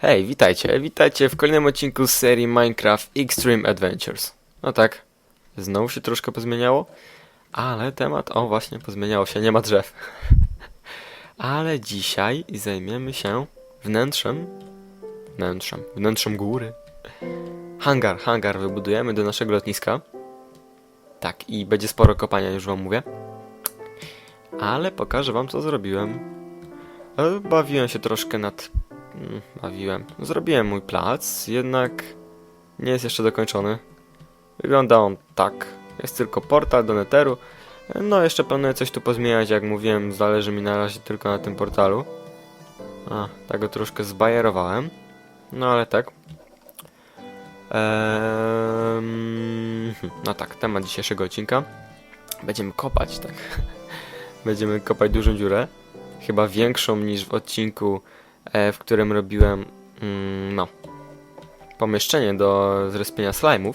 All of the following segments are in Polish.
Hej, witajcie, witajcie w kolejnym odcinku z serii Minecraft Extreme Adventures. No tak, znowu się troszkę pozmieniało, ale temat, o właśnie, pozmieniało się, nie ma drzew. ale dzisiaj zajmiemy się wnętrzem, wnętrzem, wnętrzem góry. Hangar, hangar wybudujemy do naszego lotniska. Tak, i będzie sporo kopania, już wam mówię. Ale pokażę wam, co zrobiłem. Bawiłem się troszkę nad bawiłem. Zrobiłem mój plac, jednak nie jest jeszcze dokończony. Wygląda on tak. Jest tylko portal do Netheru. No, jeszcze planuję coś tu pozmieniać, jak mówiłem, zależy mi na razie tylko na tym portalu. A, tak go troszkę zbajerowałem. No, ale tak. Ehm, no tak, temat dzisiejszego odcinka. Będziemy kopać, tak. Będziemy kopać dużą dziurę. Chyba większą niż w odcinku w którym robiłem mm, no pomieszczenie do zrespienia slime'ów,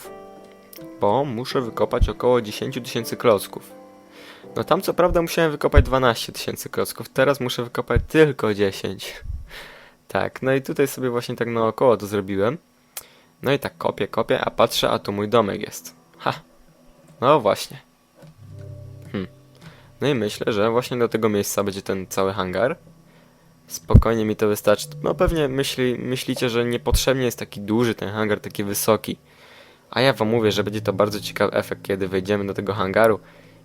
bo muszę wykopać około 10 tysięcy klocków. No tam co prawda musiałem wykopać 12 tysięcy klocków, teraz muszę wykopać tylko 10. Tak, no i tutaj sobie właśnie tak naokoło to zrobiłem. No i tak kopię, kopię, a patrzę, a tu mój domek jest. Ha! No właśnie. Hm. No i myślę, że właśnie do tego miejsca będzie ten cały hangar. Spokojnie mi to wystarczy. No pewnie myśli, myślicie, że niepotrzebnie jest taki duży ten hangar, taki wysoki. A ja wam mówię, że będzie to bardzo ciekawy efekt, kiedy wejdziemy do tego hangaru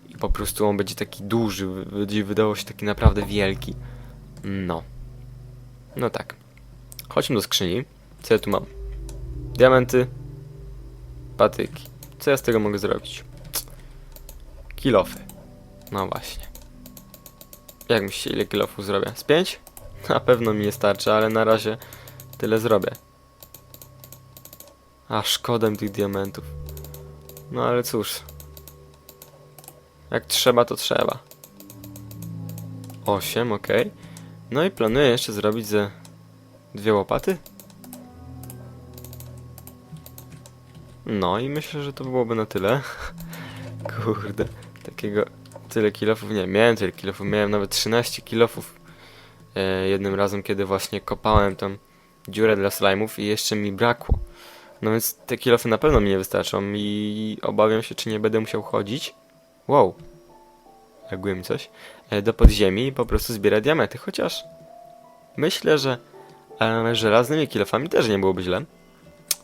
i po prostu on będzie taki duży, będzie wydawał się taki naprawdę wielki. No. No tak. Chodźmy do skrzyni. Co ja tu mam? Diamenty. Patyki. Co ja z tego mogę zrobić? Kilofy. No właśnie. Jak myślicie, ile kilofów zrobię? Z pięć? Na pewno mi nie starczy, ale na razie tyle zrobię. A szkoda tych diamentów. No ale cóż. Jak trzeba, to trzeba. 8, ok. No i planuję jeszcze zrobić ze dwie łopaty. No i myślę, że to byłoby na tyle. Kurde, takiego tyle kilofów nie miałem, tyle kilofów miałem nawet 13 kilofów jednym razem, kiedy właśnie kopałem tam dziurę dla slime'ów i jeszcze mi brakło. No więc te kilofy na pewno mi nie wystarczą i obawiam się, czy nie będę musiał chodzić. Wow. Laguje mi coś. E, do podziemi i po prostu zbierać diamenty, chociaż myślę, że e, żelaznymi kilofami też nie byłoby źle.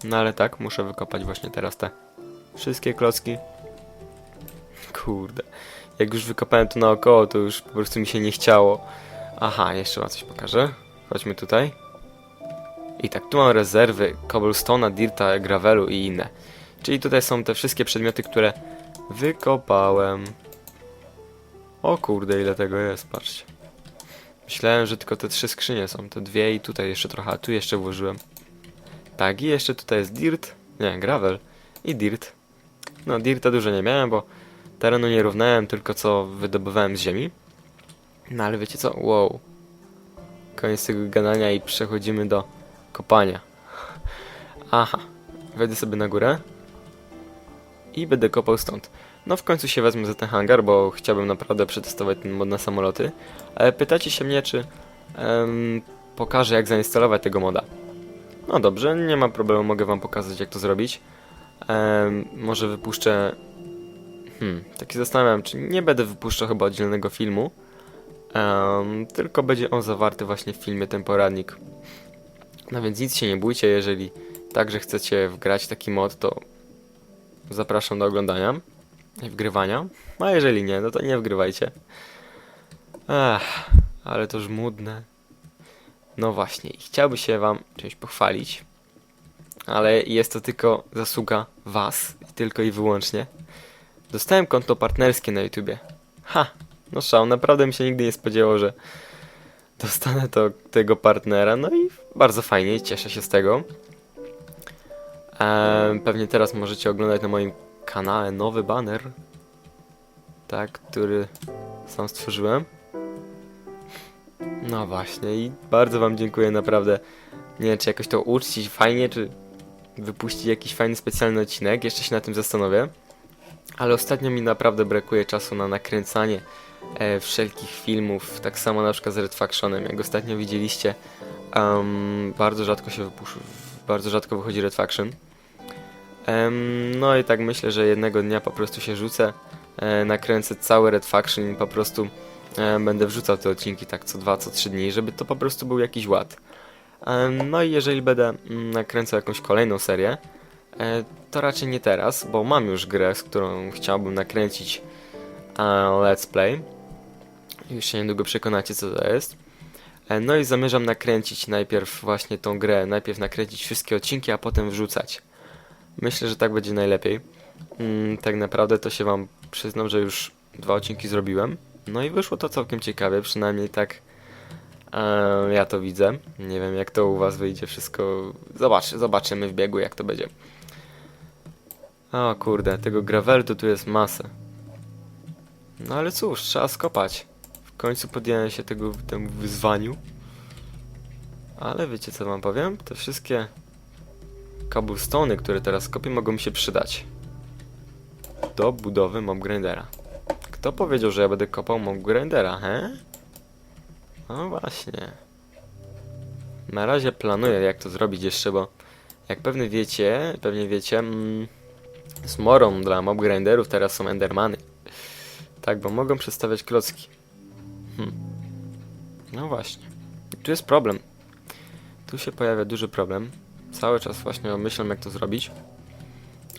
No ale tak, muszę wykopać właśnie teraz te wszystkie klocki. Kurde. Jak już wykopałem to naokoło, to już po prostu mi się nie chciało. Aha, jeszcze wam coś pokażę. Chodźmy tutaj. I tak, tu mam rezerwy cobblestone'a, dirta, gravelu i inne. Czyli tutaj są te wszystkie przedmioty, które wykopałem. O kurde, ile tego jest, patrzcie. Myślałem, że tylko te trzy skrzynie są, te dwie i tutaj jeszcze trochę, a tu jeszcze włożyłem. Tak, i jeszcze tutaj jest dirt, nie, gravel i dirt. No, dirta dużo nie miałem, bo terenu nie równałem, tylko co wydobywałem z ziemi. No ale wiecie co? Wow. Koniec tego gadania i przechodzimy do kopania. Aha. Wejdę sobie na górę. I będę kopał stąd. No w końcu się wezmę za ten hangar, bo chciałbym naprawdę przetestować ten mod na samoloty. Ale pytacie się mnie, czy em, pokażę jak zainstalować tego moda. No dobrze, nie ma problemu, mogę wam pokazać jak to zrobić. Em, może wypuszczę... Hmm, taki zastanawiam, czy nie będę wypuszczał chyba oddzielnego filmu. Em, tylko będzie on zawarty właśnie w filmie ten poradnik. No więc nic się nie bójcie, jeżeli także chcecie wgrać taki mod, to zapraszam do oglądania i wgrywania. A jeżeli nie, no to nie wgrywajcie. Ach, ale to żmudne. No właśnie, i się wam czymś pochwalić, ale jest to tylko zasługa was, tylko i wyłącznie. Dostałem konto partnerskie na YouTubie. Ha, no szał, naprawdę mi się nigdy nie spodziewało, że dostanę to, tego partnera, no i bardzo fajnie, cieszę się z tego. Eee, pewnie teraz możecie oglądać na moim kanale nowy banner, tak, który sam stworzyłem. No właśnie i bardzo wam dziękuję naprawdę. Nie wiem, czy jakoś to uczcić fajnie, czy wypuścić jakiś fajny specjalny odcinek, jeszcze się na tym zastanowię. Ale ostatnio mi naprawdę brakuje czasu na nakręcanie e, wszelkich filmów, tak samo na przykład z Red Factionem, jak ostatnio widzieliście, em, bardzo rzadko się wypuszcza, bardzo rzadko wychodzi Red Faction. Em, no i tak myślę, że jednego dnia po prostu się rzucę, e, nakręcę cały Red Faction i po prostu e, będę wrzucał te odcinki tak co dwa, co trzy dni, żeby to po prostu był jakiś ład. No i jeżeli będę mm, nakręcał jakąś kolejną serię, e, to raczej nie teraz, bo mam już grę, z którą chciałbym nakręcić e, let's play. Już się niedługo przekonacie co to jest. E, No i zamierzam nakręcić najpierw właśnie tą grę, najpierw nakręcić wszystkie odcinki, a potem wrzucać. Myślę, że tak będzie najlepiej. Mm, tak naprawdę to się wam przyznam, że już dwa odcinki zrobiłem. No i wyszło to całkiem ciekawie, przynajmniej tak e, ja to widzę. Nie wiem jak to u was wyjdzie wszystko. Zobacz, zobaczymy w biegu jak to będzie. O kurde, tego gravelu tu jest masę. No ale cóż, trzeba skopać. W końcu podjąłem się tego temu wyzwaniu. Ale wiecie co wam powiem? Te wszystkie cobblestony, które teraz kopię, mogą mi się przydać. Do budowy mob grindera. Kto powiedział, że ja będę kopał mob grindera, he? No właśnie. Na razie planuję jak to zrobić jeszcze, bo jak pewnie wiecie, pewnie wiecie, mm, zmorą dla mob grinderów teraz są endermany. Tak, bo mogą przedstawiać klocki. Hm. No właśnie. Tu jest problem. Tu się pojawia duży problem. Cały czas właśnie myślę jak to zrobić.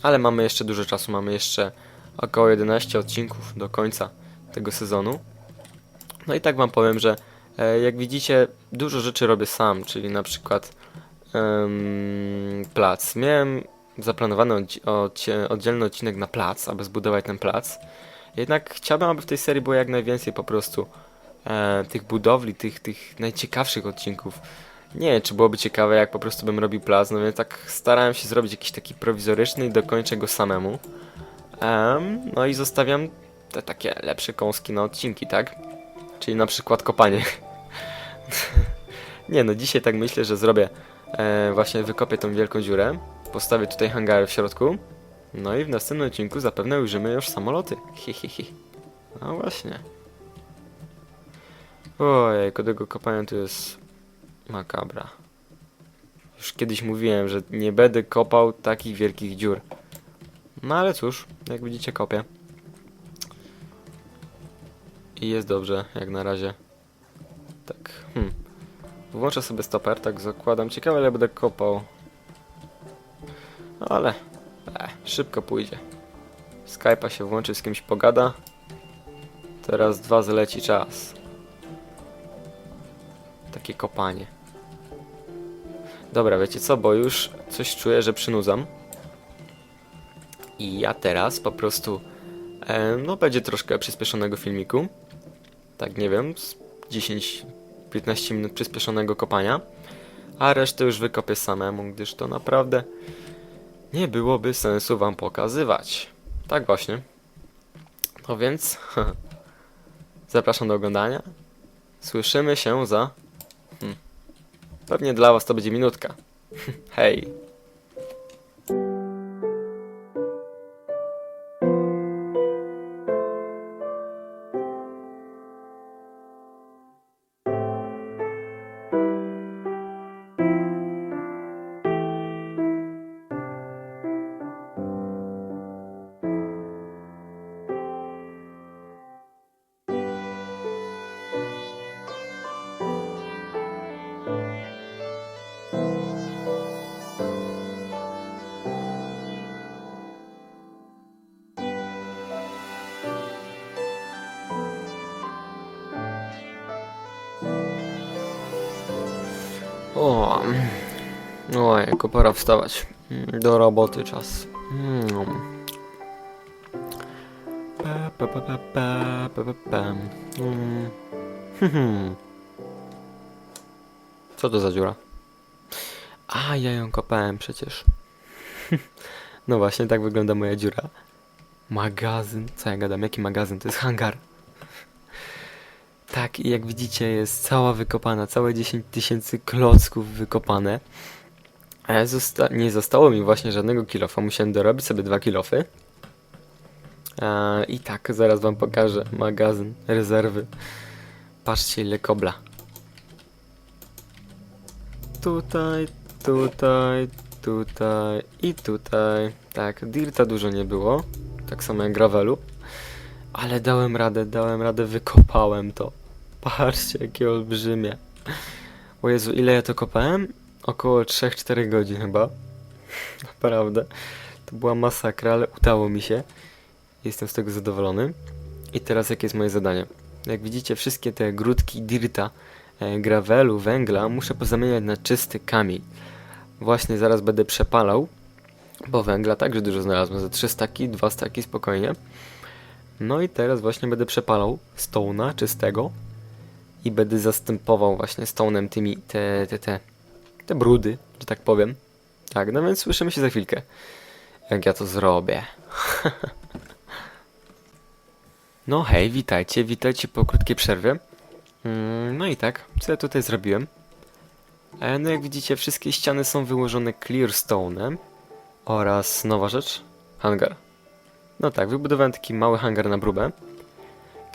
Ale mamy jeszcze dużo czasu, mamy jeszcze około 11 odcinków do końca tego sezonu. No i tak wam powiem, że e, jak widzicie, dużo rzeczy robię sam, czyli na przykład plac. Miałem zaplanowany oddzielny odcinek na plac, aby zbudować ten plac. Jednak chciałbym, aby w tej serii było jak najwięcej po prostu e, tych budowli, tych, tych najciekawszych odcinków. Nie wiem, czy byłoby ciekawe, jak po prostu bym robił plac, no więc tak starałem się zrobić jakiś taki prowizoryczny i dokończę go samemu. Em, no i zostawiam te takie lepsze kąski na odcinki, tak? Czyli na przykład kopanie. Nie no, dzisiaj tak myślę, że zrobię e, właśnie wykopię tą wielką dziurę, postawię tutaj hangary w środku, no i w następnym odcinku zapewne ujrzymy już samoloty. Hi, hi, hi. No właśnie. Ojej, tego kopania tu jest makabra. Już kiedyś mówiłem, że nie będę kopał takich wielkich dziur. No ale cóż, jak widzicie kopię. I jest dobrze, jak na razie. Tak, hmm. Włączę sobie stoper, tak zakładam. Ciekawe, ile będę kopał. Ale, e, szybko pójdzie. Skype'a się włączy, z kimś pogada. Teraz dwa zleci czas. Takie kopanie. Dobra, wiecie co, bo już coś czuję, że przynudzam. I ja teraz po prostu, e, no będzie troszkę przyspieszonego filmiku. Tak, nie wiem, z 10-15 minut przyspieszonego kopania. A resztę już wykopię samemu, gdyż to naprawdę nie byłoby sensu wam pokazywać. Tak właśnie. No więc, zapraszam do oglądania. Słyszymy się za... Pewnie dla was to będzie minutka. Hej. O, ojejku, pora wstawać. Do roboty czas. Mm. Pa, pa, pa, pa, pa, pa, pa. Mm. Hmm. Co to za dziura? A, ja ją kopałem przecież. No właśnie, tak wygląda moja dziura. Magazyn. Co ja gadam? Jaki magazyn? To jest hangar. Tak, jak widzicie jest cała wykopana, całe 10 tysięcy klocków wykopane. E, Zosta nie zostało mi właśnie żadnego kilofa, musiałem dorobić sobie dwa kilofy. I tak, zaraz wam pokażę magazyn, rezerwy. Patrzcie ile kobla. tutaj, tutaj, tutaj i tutaj. Tak, dirta dużo nie było, tak samo jak gravelu, ale dałem radę, dałem radę, wykopałem to. Patrzcie, jakie olbrzymie. O Jezu, ile ja to kopałem? Około 3-4 godzin chyba. Naprawdę. To była masakra, ale udało mi się. Jestem z tego zadowolony. I teraz jakie jest moje zadanie? Jak widzicie, wszystkie te grudki dirta, e, gravelu, węgla muszę pozamieniać na czysty kamień. Właśnie zaraz będę przepalał, bo węgla także dużo znalazłem. Za 3 staki, 2 staki spokojnie. No i teraz właśnie będę przepalał stone'a czystego i będę zastępował właśnie stone'em tymi te, te, te, te brudy, że tak powiem. Tak, no więc słyszymy się za chwilkę, jak ja to zrobię. No hej, witajcie, witajcie po krótkiej przerwie. Mm, No i tak, co ja tutaj zrobiłem? E, No jak widzicie, wszystkie ściany są wyłożone clear stone'em oraz nowa rzecz, hangar. No tak, wybudowałem taki mały hangar na próbę,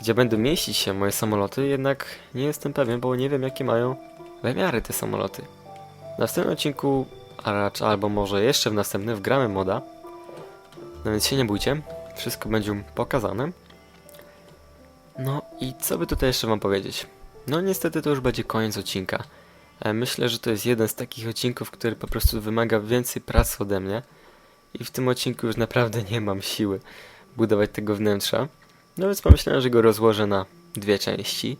gdzie będą mieścić się moje samoloty, jednak nie jestem pewien, bo nie wiem jakie mają wymiary te samoloty. W następnym odcinku, a raczej, albo może jeszcze w następnym, wgramy moda. No więc się nie bójcie, wszystko będzie pokazane. No i co by tutaj jeszcze wam powiedzieć? No niestety to już będzie koniec odcinka. E, Myślę, że to jest jeden z takich odcinków, który po prostu wymaga więcej pracy ode mnie. I w tym odcinku już naprawdę nie mam siły budować tego wnętrza. No więc pomyślałem, że go rozłożę na dwie części.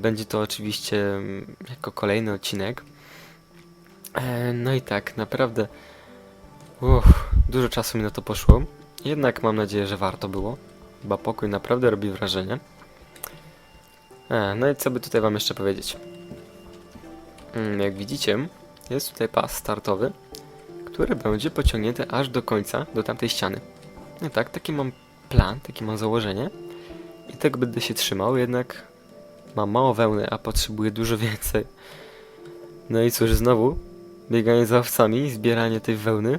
Będzie to oczywiście jako kolejny odcinek. E, No i tak, naprawdę uff, dużo czasu mi na to poszło. Jednak mam nadzieję, że warto było. Chyba pokój naprawdę robi wrażenie. E, no i co by tutaj wam jeszcze powiedzieć? Mm, Jak widzicie, jest tutaj pas startowy, który będzie pociągnięty aż do końca, do tamtej ściany. No tak, taki mam plan, takie mam założenie. I tego będę się trzymał, jednak mam mało wełny, a potrzebuję dużo więcej. No i cóż, znowu bieganie za owcami, zbieranie tej wełny.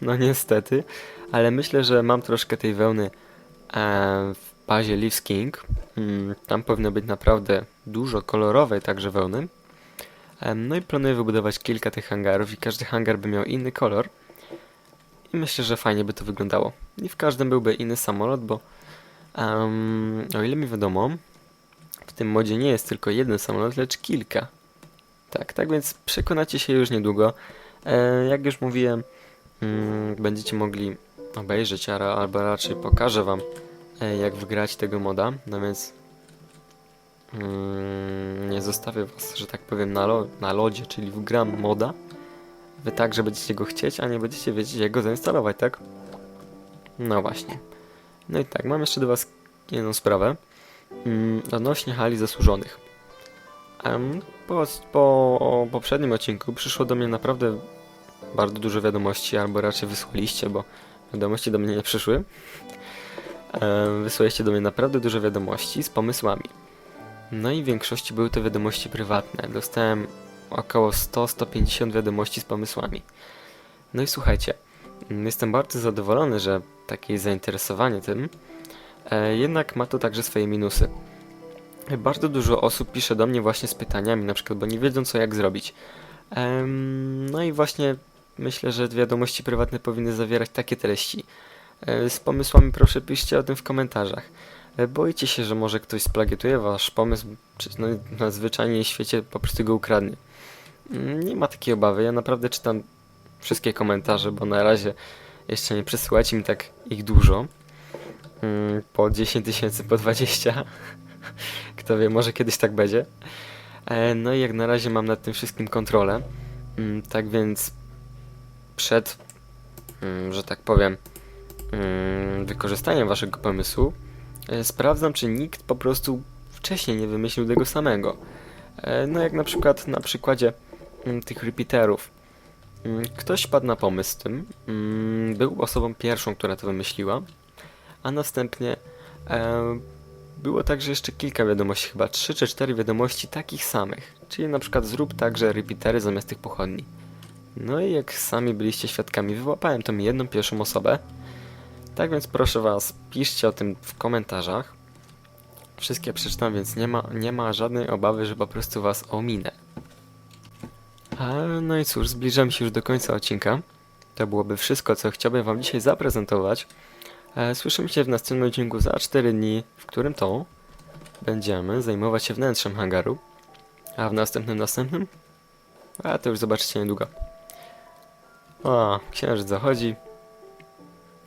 No niestety, ale myślę, że mam troszkę tej wełny e, w bazie Leaves King. Mm, Tam powinno być naprawdę dużo kolorowej także wełny. Em, No i planuję wybudować kilka tych hangarów i każdy hangar by miał inny kolor. I myślę, że fajnie by to wyglądało. I w każdym byłby inny samolot, bo em, o ile mi wiadomo, w tym modzie nie jest tylko jeden samolot, lecz kilka. Tak, tak więc przekonacie się już niedługo. E, jak już mówiłem, mm, będziecie mogli obejrzeć, albo raczej pokażę wam, e, jak wygrać tego moda. No więc mm, nie zostawię was, że tak powiem, na, lo- na lodzie, czyli wgram moda. Wy także będziecie go chcieć, a nie będziecie wiedzieć, jak go zainstalować, tak? No właśnie. No i tak, mam jeszcze do was jedną sprawę. Mm, odnośnie hali zasłużonych. Em, po, po poprzednim odcinku przyszło do mnie naprawdę bardzo dużo wiadomości, albo raczej wysłaliście, bo wiadomości do mnie nie przyszły. Em, Wysłaliście do mnie naprawdę dużo wiadomości z pomysłami. No i w większości były to wiadomości prywatne. Dostałem około 100-150 wiadomości z pomysłami. No i słuchajcie, mm, jestem bardzo zadowolony, że takie zainteresowanie tym, e, jednak ma to także swoje minusy. Bardzo dużo osób pisze do mnie właśnie z pytaniami, na przykład, bo nie wiedzą co jak zrobić. No i właśnie myślę, że wiadomości prywatne powinny zawierać takie treści. E, Z pomysłami proszę piszcie o tym w komentarzach. E, Boicie się, że może ktoś splagietuje wasz pomysł, czy no, na zwyczajnie świecie po prostu go ukradnie. Mm, Nie ma takiej obawy, ja naprawdę czytam wszystkie komentarze, bo na razie jeszcze nie przesyłacie mi tak ich dużo. Mm, Po 10 tysięcy, po 20. Kto wie, może kiedyś tak będzie. E, No i jak na razie mam nad tym wszystkim kontrolę. Mm, Tak więc przed, że tak powiem, wykorzystaniem waszego pomysłu e, sprawdzam, czy nikt po prostu wcześniej nie wymyślił tego samego. E, No jak na przykład na przykładzie tych repeaterów. Mm, Ktoś padł na pomysł z tym, mm, był osobą pierwszą, która to wymyśliła, a następnie e, było także jeszcze kilka wiadomości, chyba 3 czy 4 wiadomości takich samych, czyli na przykład zrób także repeatery zamiast tych pochodni. No i jak sami byliście świadkami, wyłapałem tą jedną pierwszą osobę. Tak więc proszę was, piszcie o tym w komentarzach. Wszystkie przeczytam, więc nie ma, nie ma żadnej obawy, że po prostu was ominę. A, no i cóż, zbliżamy się już do końca odcinka. To byłoby wszystko, co chciałbym Wam dzisiaj zaprezentować. E, Słyszymy się w następnym odcinku za 4 dni, w którym to będziemy zajmować się wnętrzem hangaru. A w następnym, następnym? A to już zobaczycie niedługo. O, księżyc zachodzi.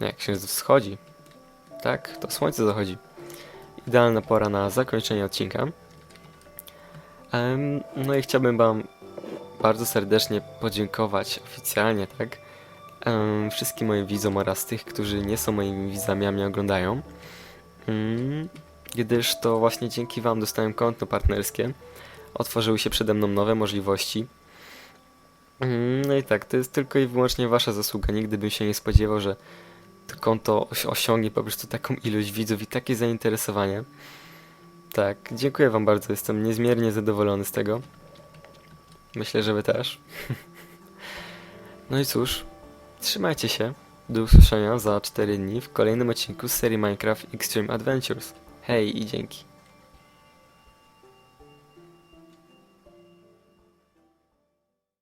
Nie, księżyc wschodzi. Tak, to słońce zachodzi. Idealna pora na zakończenie odcinka. No i chciałbym Wam bardzo serdecznie podziękować oficjalnie, tak? Wszystkim moim widzom oraz tych, którzy nie są moimi widzami, a mnie oglądają. Mm, gdyż to właśnie dzięki Wam dostałem konto partnerskie. Otworzyły się przede mną nowe możliwości. Mm, No i tak, to jest tylko i wyłącznie Wasza zasługa. Nigdy bym się nie spodziewał, że to konto osi- osiągnie po prostu taką ilość widzów i takie zainteresowanie. Tak, dziękuję Wam bardzo. Jestem niezmiernie zadowolony z tego. Myślę, że Wy też. No i cóż, trzymajcie się. Do usłyszenia za 4 dni w kolejnym odcinku z serii Minecraft Extreme Adventures. Hej i dzięki.